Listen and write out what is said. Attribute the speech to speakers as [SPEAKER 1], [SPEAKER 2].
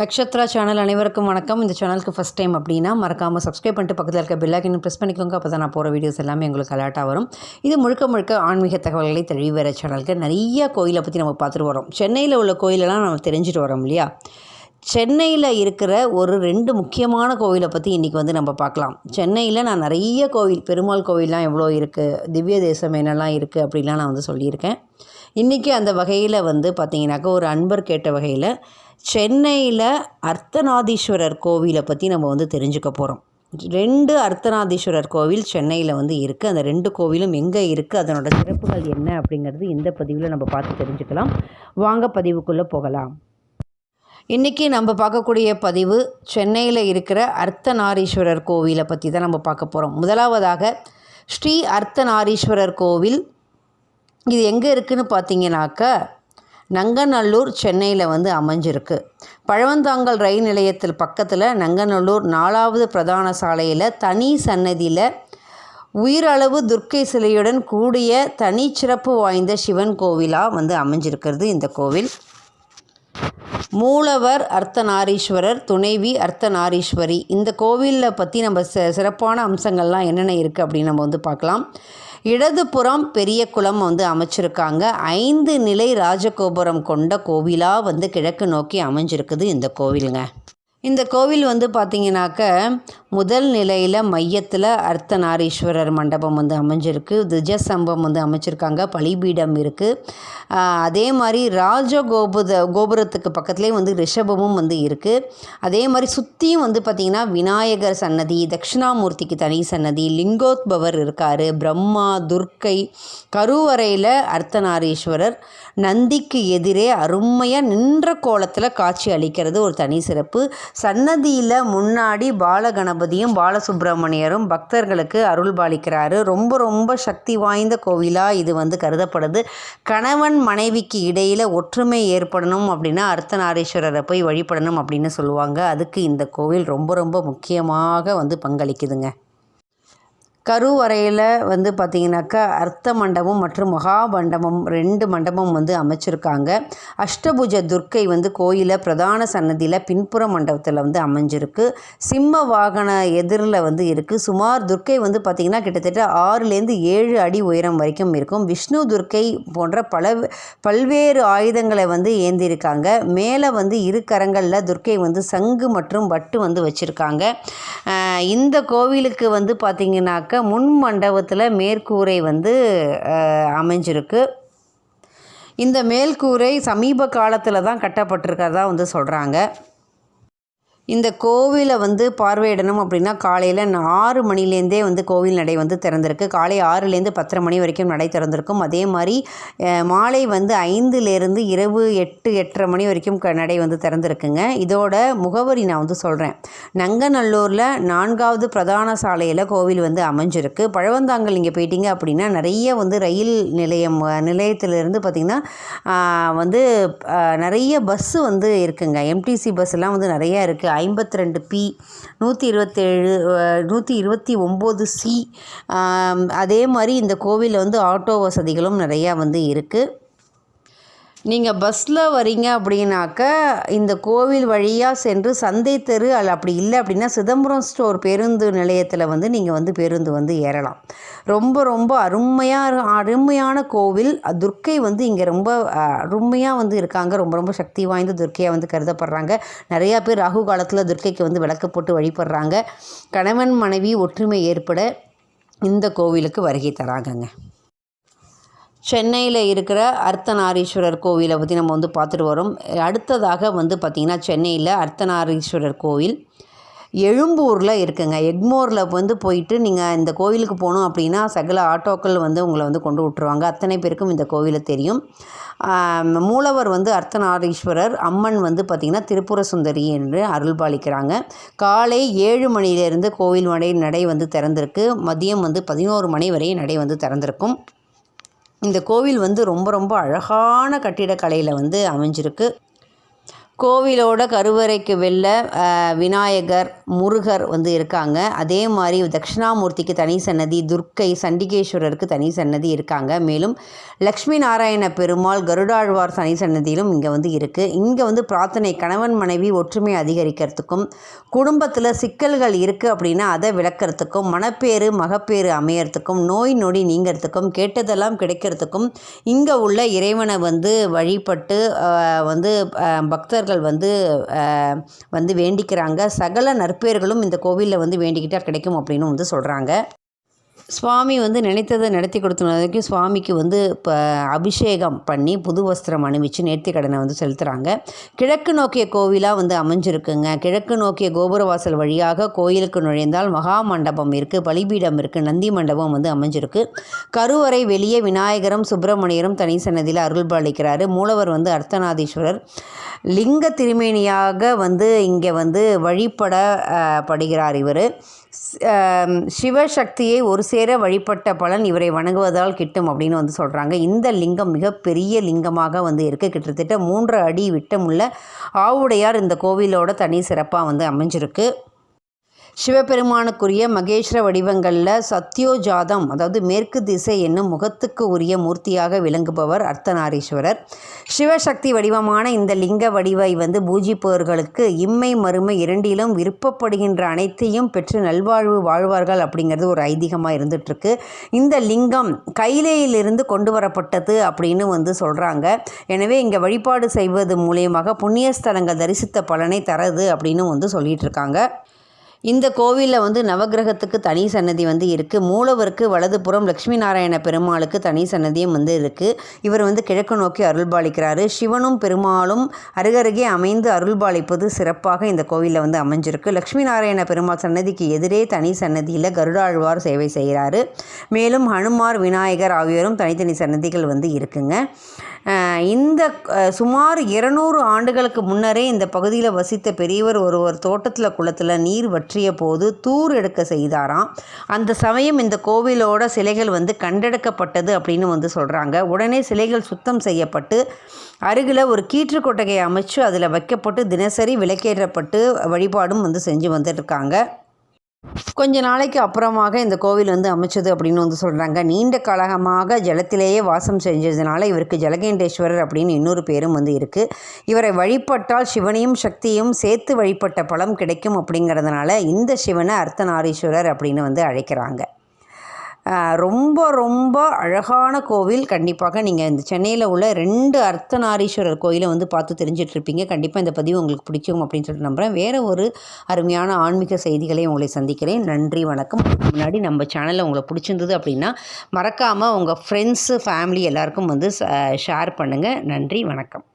[SPEAKER 1] Nakshatra channel அனைவருக்கும் வணக்கம். இந்த சேனலுக்கு ஃபஸ்ட் டைம் அப்படின்னா மறக்காமல் சப்ஸ்கிரைப் பண்ணிட்டு பக்கத்தில் இருக்க பெல்லாக்கின்னு ப்ரெஸ் பண்ணிக்கோங்க. அப்போ தான் நான் போகிற வீடியோஸ் எல்லாமே உங்களுக்கு அலர்ட்டாக வரும். இது முழுக்க முழுக்க ஆன்மீக தகவல்களை தெளிவு வர சேனலுக்கு நிறைய கோயிலை பற்றி நம்ம பார்த்துட்டு வரோம். சென்னையில் உள்ள கோயிலெல்லாம் நம்ம தெரிஞ்சுட்டு வரோம் இல்லையா? சென்னையில் இருக்கிற ஒரு ரெண்டு முக்கியமான கோவிலை பற்றி இன்றைக்கி வந்து நம்ம பார்க்கலாம். சென்னையில் நான் நிறைய கோவில் பெருமாள் கோவில்லாம் எவ்வளோ இருக்குது திவ்ய தேசம் என்னெல்லாம் இருக்குது அப்படிலாம் நான் வந்து சொல்லியிருக்கேன். இன்றைக்கி அந்த வகையில் வந்து பார்த்திங்கனாக்கா ஒரு அன்பர் கேட்ட வகையில் சென்னையில் அர்த்தநாதீஸ்வரர் கோவிலை பற்றி நம்ம வந்து தெரிஞ்சுக்க போகிறோம் ரெண்டு அர்த்தநாதீஸ்வரர் கோவில் சென்னையில் வந்து இருக்குது அந்த ரெண்டு கோவிலும் எங்கே இருக்குது அதனோட சிறப்புகள் என்ன அப்படிங்கிறது இந்த பதிவில் நம்ம பார்த்து தெரிஞ்சுக்கலாம். வாங்க பதிவுக்குள்ளே போகலாம். இன்றைக்கி நம்ம பார்க்கக்கூடிய பதிவு சென்னையில் இருக்கிற அர்த்தநாரீஸ்வரர் கோவிலை பற்றி தான் நம்ம பார்க்க போகிறோம் முதலாவதாக ஸ்ரீ அர்த்தநாரீஸ்வரர் கோவில் இது எங்கே இருக்குதுன்னு பார்த்தீங்கன்னாக்க நங்கநல்லூர் சென்னையில் வந்து அமைஞ்சிருக்கு. பழவந்தாங்கல் ரயில் நிலையத்தில் பக்கத்தில் நங்கநல்லூர் நாலாவது பிரதான சாலையில் தனி சன்னதியில் உயிரளவு துர்க்கை சிலையுடன் கூடிய தனிச்சிறப்பு வாய்ந்த சிவன் கோவிலாக வந்து அமைஞ்சிருக்கிறது இந்த கோவில். மூலவர் அர்த்தநாரீஸ்வரர் துணைவி அர்த்தநாரீஸ்வரி. இந்த கோவிலில் பற்றி நம்ம ச சிறப்பான அம்சங்கள்லாம் என்னென்ன இருக்குது அப்படின்னு நம்ம வந்து பார்க்கலாம். இடதுபுறம் பெரிய குளம் வந்து அமைச்சிருக்காங்க. ஐந்து நிலை ராஜகோபுரம் கொண்ட கோவிலாக வந்து கிழக்கு நோக்கி அமைஞ்சிருக்குது இந்த கோவிலுங்க. இந்த கோவில் வந்து பார்த்திங்கனாக்க முதல் நிலையில் மையத்தில் அர்த்தநாரீஸ்வரர் மண்டபம் வந்து அமைஞ்சிருக்கு. திஜசம்பம் வந்து அமைச்சிருக்காங்க. பலிபீடம் இருக்குது அதே மாதிரி ராஜ கோபுத கோபுரத்துக்கு பக்கத்துலேயே வந்து ரிஷபமும் வந்து இருக்குது அதே மாதிரி சுற்றியும் வந்து பார்த்திங்கன்னா விநாயகர் சன்னதி தட்சிணாமூர்த்திக்கு தனி சன்னதி லிங்கோத்பவர் இருக்கார். பிரம்மா துர்க்கை கருவறையில் அர்த்தநாரீஸ்வரர் நந்திக்கு எதிரே அருமையாக நின்ற கோலத்தில் காட்சி அளிக்கிறது ஒரு தனி சிறப்பு. சன்னதியில் முன்னாடி பாலகணபதியும் பாலசுப்ரமணியரும் பக்தர்களுக்கு அருள் பாலிக்கிறாரு. ரொம்ப ரொம்ப சக்தி வாய்ந்த கோவிலாக இது வந்து கருதப்படுது. கணவன் மனைவிக்கு இடையில் ஒற்றுமை ஏற்படணும் அப்படின்னா அர்த்தநாரீஸ்வரரை போய் வழிபடணும் அப்படின்னு சொல்லுவாங்க. அதுக்கு இந்த கோவில் ரொம்ப ரொம்ப முக்கியமாக வந்து பங்களிக்குதுங்க. கருவறையில் வந்து பார்த்திங்கனாக்கா அர்த்த மண்டபம் மற்றும் மகாமண்டபம் ரெண்டு மண்டபம் வந்து அமைச்சிருக்காங்க. அஷ்டபுஜ துர்க்கை வந்து கோயிலை பிரதான சன்னதியில் பின்புற மண்டபத்தில் வந்து அமைஞ்சிருக்கு. சிம்ம வாகன எதிரில் வந்து இருக்குது சுமார் துர்க்கை வந்து பார்த்திங்கன்னா கிட்டத்தட்ட ஆறுலேருந்து ஏழு அடி உயரம் வரைக்கும் இருக்கும். விஷ்ணு துர்க்கை போன்ற பல பல்வேறு ஆயுதங்களை வந்து ஏந்திருக்காங்க. மேலே வந்து இரு கரங்களில் துர்க்கை வந்து சங்கு மற்றும் வட்டு வந்து வச்சுருக்காங்க. இந்த கோவிலுக்கு வந்து பார்த்திங்கனாக்கா முன் மண்டபத்தில் மேற்கூரை வந்து அமைஞ்சிருக்கு. இந்த மேல்கூரை சமீப காலத்தில் தான் கட்டப்பட்டிருக்கிறதா வந்து சொல்கிறாங்க இந்த கோவிலை வந்து பார்வையிடணும் அப்படின்னா காலையில் ஆறு மணிலேருந்தே வந்து கோவில் நடை வந்து திறந்திருக்கு. காலை ஆறுலேருந்து பத்தரை மணி வரைக்கும் நடை திறந்திருக்கும். அதே மாதிரி மாலை வந்து ஐந்துலேருந்து இரவு எட்டு எட்டரை மணி வரைக்கும் க நடை வந்து திறந்திருக்குங்க. இதோட முகவரி நான் வந்து சொல்கிறேன் நங்கநல்லூரில் நான்காவது பிரதான சாலையில் கோவில் வந்து அமைஞ்சிருக்கு. பழவந்தாங்கல் இங்கே போயிட்டீங்க அப்படின்னா நிறைய வந்து ரயில் நிலையம் நிலையத்திலிருந்து பார்த்திங்கன்னா வந்து நிறைய பஸ்ஸு வந்து இருக்குங்க. எம்டிசி பஸ்ஸெல்லாம் வந்து நிறையா இருக்குது ஐம்பத்தி ரெண்டு பி நூற்றி இருபத்தேழு நூற்றி இருபத்தி ஒம்பது சி அதே மாதிரி இந்த கோவிலில் வந்து ஆட்டோ வசதிகளும் நிறையா வந்து இருக்குது நீங்கள் பஸ்ஸில் வரீங்க அப்படின்னாக்க இந்த கோவில் வழியாக சென்று சந்தை தெரு அல்ல அப்படி இல்லை அப்படின்னா சிதம்பரம் ஸ்டோர் பேருந்து நிலையத்தில் வந்து நீங்கள் வந்து பேருந்து வந்து ஏறலாம். ரொம்ப ரொம்ப அருமையாக அருமையான கோவில். துர்க்கை வந்து இங்கே ரொம்ப அருமையாக வந்து இருக்காங்க. ரொம்ப ரொம்ப சக்தி வாய்ந்த துர்க்கையாக வந்து கருதப்படுறாங்க. நிறையா பேர் ராகு காலத்தில் துர்க்கைக்கு வந்து விளக்கு போட்டு வழிபடுறாங்க. கணவன் மனைவி ஒற்றுமை ஏற்பட இந்த கோவிலுக்கு வருகை தராங்கங்க. சென்னையில் இருக்கிற அர்த்தநாரீஸ்வரர் கோவிலை பற்றி நம்ம வந்து பார்த்துட்டு வரோம். அடுத்ததாக வந்து பார்த்திங்கன்னா சென்னையில் அர்த்தநாரீஸ்வரர் கோவில் எழும்பூரில் இருக்குங்க. எக்மோரில் வந்து போயிட்டு நீங்கள் இந்த கோவிலுக்கு போகணும் அப்படின்னா சகல ஆட்டோக்கள் வந்து உங்களை வந்து கொண்டு விட்ருவாங்க அத்தனை பேருக்கும் இந்த கோவிலை தெரியும். மூலவர் வந்து அர்த்தநாரீஸ்வரர் அம்மன் வந்து பார்த்திங்கன்னா திருப்புர சுந்தரி என்று அருள்பாலிக்கிறாங்க. காலை ஏழு மணியிலேருந்து கோவில் நடை நடை வந்து திறந்திருக்கு. மதியம் வந்து பதினோரு மணி வரை நடை வந்து திறந்திருக்கும். இந்த கோவில் வந்து ரொம்ப ரொம்ப அழகான கட்டிடக்கலையில் வந்து அமைஞ்சிருக்கு. கோவிலோட கருவறைக்கு வெளில விநாயகர் முருகர் வந்து இருக்காங்க. அதே மாதிரி தட்சிணாமூர்த்திக்கு தனி சன்னதி துர்க்கை சண்டிகேஸ்வரருக்கு தனி சன்னதி இருக்காங்க. மேலும் லக்ஷ்மி நாராயண பெருமாள் கருடாழ்வார் தனி சன்னதியிலும் இங்கே வந்து இருக்குது இங்கே வந்து பிரார்த்தனை கணவன் மனைவி ஒற்றுமை அதிகரிக்கிறதுக்கும் குடும்பத்தில் சிக்கல்கள் இருக்குது அப்படின்னா அதை விளக்கிறதுக்கும் மனப்பேறு மகப்பேறு அமையறதுக்கும் நோய் நொடி நீங்கிறதுக்கும் கேட்டதெல்லாம் கிடைக்கிறதுக்கும் இங்கே உள்ள இறைவனை வந்து வழிபட்டு வந்து பக்தர்கள் பக்தர்கள் வந்து வந்து வேண்டிக்கிறாங்க. சகல நற்பேர்களும் இந்த கோவிலில் வந்து வேண்டிக்கிட்டால் கிடைக்கும் அப்படின்னு வந்து சொல்கிறாங்க சுவாமி வந்து நினைத்ததை நடத்தி கொடுத்த வரைக்கும் சுவாமிக்கு வந்து இப்போ அபிஷேகம் பண்ணி புது வஸ்திரம் அணிவிச்சு நேர்த்தி கடனை வந்து செலுத்துகிறாங்க கிழக்கு நோக்கிய கோவிலாக வந்து அமைஞ்சிருக்குங்க. கிழக்கு நோக்கிய கோபுரவாசல் வழியாக கோயிலுக்கு நுழைந்தால் மகா மண்டபம் இருக்குது பலிபீடம் இருக்குது நந்தி மண்டபம் வந்து அமைஞ்சிருக்கு. கருவறை வெளியே விநாயகரும் சுப்பிரமணியரும் தனி சன்னதியில் அருள் பாலிக்கிறாரு மூலவர் வந்து அர்த்தநாதீஸ்வரர். லிங்க திருமேனியாக வந்து இங்கே வந்து வழிபட படுகிறார் இவர். சிவசக்தியை ஒரு சேர வழிபட்ட பலன் இவரை வணங்குவதால் கிட்டும் அப்படின்னு வந்து சொல்கிறாங்க இந்த லிங்கம் மிகப்பெரிய லிங்கமாக வந்து இருக்குது கிட்டத்தட்ட மூன்று அடி விட்டமுள்ள ஆவுடையார் இந்த கோவிலோட தனி சிறப்பாக வந்து அமைஞ்சிருக்கு. சிவபெருமானுக்குரிய மகேஸ்வர வடிவங்களில் சத்யோஜாதம் அதாவது மேற்கு திசை என்னும் முகத்துக்கு உரிய மூர்த்தியாக விளங்குபவர் அர்த்தநாரீஸ்வரர். சிவசக்தி வடிவமான இந்த லிங்க வடிவை வந்து பூஜிப்பவர்களுக்கு இம்மை மறுமை இரண்டிலும் விருப்பப்படுகின்ற அனைத்தையும் பெற்று நல்வாழ்வு வாழ்வார்கள் அப்படிங்கிறது ஒரு ஐதீகமாக இருந்துகிட்ருக்கு இந்த லிங்கம் கைலையிலிருந்து கொண்டு வரப்பட்டது அப்படின்னு வந்து சொல்கிறாங்க எனவே இங்கே வழிபாடு செய்வது மூலியமாக புண்ணிய ஸ்தலங்கள் தரிசித்த பலனை தரது அப்படின்னு வந்து சொல்லிகிட்டு இருக்காங்க இந்த கோவிலில் வந்து நவக்கிரகத்துக்கு தனி சன்னதி வந்து இருக்குது மூலவருக்கு வலதுபுறம் லக்ஷ்மி நாராயண பெருமாளுக்கு தனி சன்னதியும் வந்து இருக்குது இவர் வந்து கிழக்கு நோக்கி அருள்பாலிக்கிறாரு. சிவனும் பெருமாளும் அருகருகே அமைந்து அருள்பாலிப்பது சிறப்பாக இந்த கோவிலில் வந்து அமைஞ்சிருக்கு. லக்ஷ்மி நாராயண பெருமாள் சன்னதிக்கு எதிரே தனி சன்னதியில் கருடாழ்வார் சேவை செய்கிறாரு. மேலும் ஹனுமார் விநாயகர் ஆகியோரும் தனித்தனி சன்னதிகள் வந்து இருக்குங்க. இந்த சுமார் இருநூறு ஆண்டுகளுக்கு முன்னரே இந்த பகுதியில் வசித்த பெரியவர் ஒருவர் தோட்டத்தில் குளத்தில் நீர் பற்றிய போது தூர் எடுக்க செய்தாராம். அந்த சமயம் இந்த கோவிலோட சிலைகள் வந்து கண்டெடுக்கப்பட்டது அப்படின்னு வந்து சொல்கிறாங்க உடனே சிலைகள் சுத்தம் செய்யப்பட்டு அருகில் ஒரு கீற்று கொட்டகையை அமைச்சு அதில் வைக்கப்பட்டு தினசரி விளக்கேற்றப்பட்டு வழிபாடும் வந்து செஞ்சு வந்துட்டுருக்காங்க கொஞ்ச நாளைக்கு அப்புறமாக இந்த கோவில் வந்து அமைச்சது அப்படின்னு வந்து சொல்கிறாங்க நீண்ட காலமாக ஜலத்திலேயே வாசம் செஞ்சதுனால இவருக்கு ஜலகேண்டேஸ்வரர் அப்படின்னு இன்னொரு பேரும் வந்து இருக்குது இவரை வழிபட்டால் சிவனையும் சக்தியும் சேர்த்து வழிபட்ட பலம் கிடைக்கும் அப்படிங்கிறதுனால இந்த சிவனை அர்த்தநாரீஸ்வரர் அப்படின்னு வந்து அழைக்கிறாங்க. ரொம்ப ரொம்ப அழகான கோவில். கண்டிப்பாக நீங்கள் இந்த சென்னையில் உள்ள ரெண்டு அர்த்தநாரீஸ்வரர் கோயிலை வந்து பார்த்து தெரிஞ்சிட்ருப்பீங்க. கண்டிப்பாக இந்த பதிவு உங்களுக்கு பிடிக்கும் அப்படின்னு சொல்லிட்டு நம்புகிறேன் வேறு ஒரு அருமையான ஆன்மீக செய்திகளை உங்களை சந்திக்கிறேன். நன்றி வணக்கம். அதுக்கு முன்னாடி நம்ம சேனலில் உங்களை பிடிச்சிருந்தது அப்படின்னா மறக்காமல் உங்கள் ஃப்ரெண்ட்ஸு ஃபேமிலி எல்லாருக்கும் வந்து ஷேர் பண்ணுங்கள் நன்றி வணக்கம்.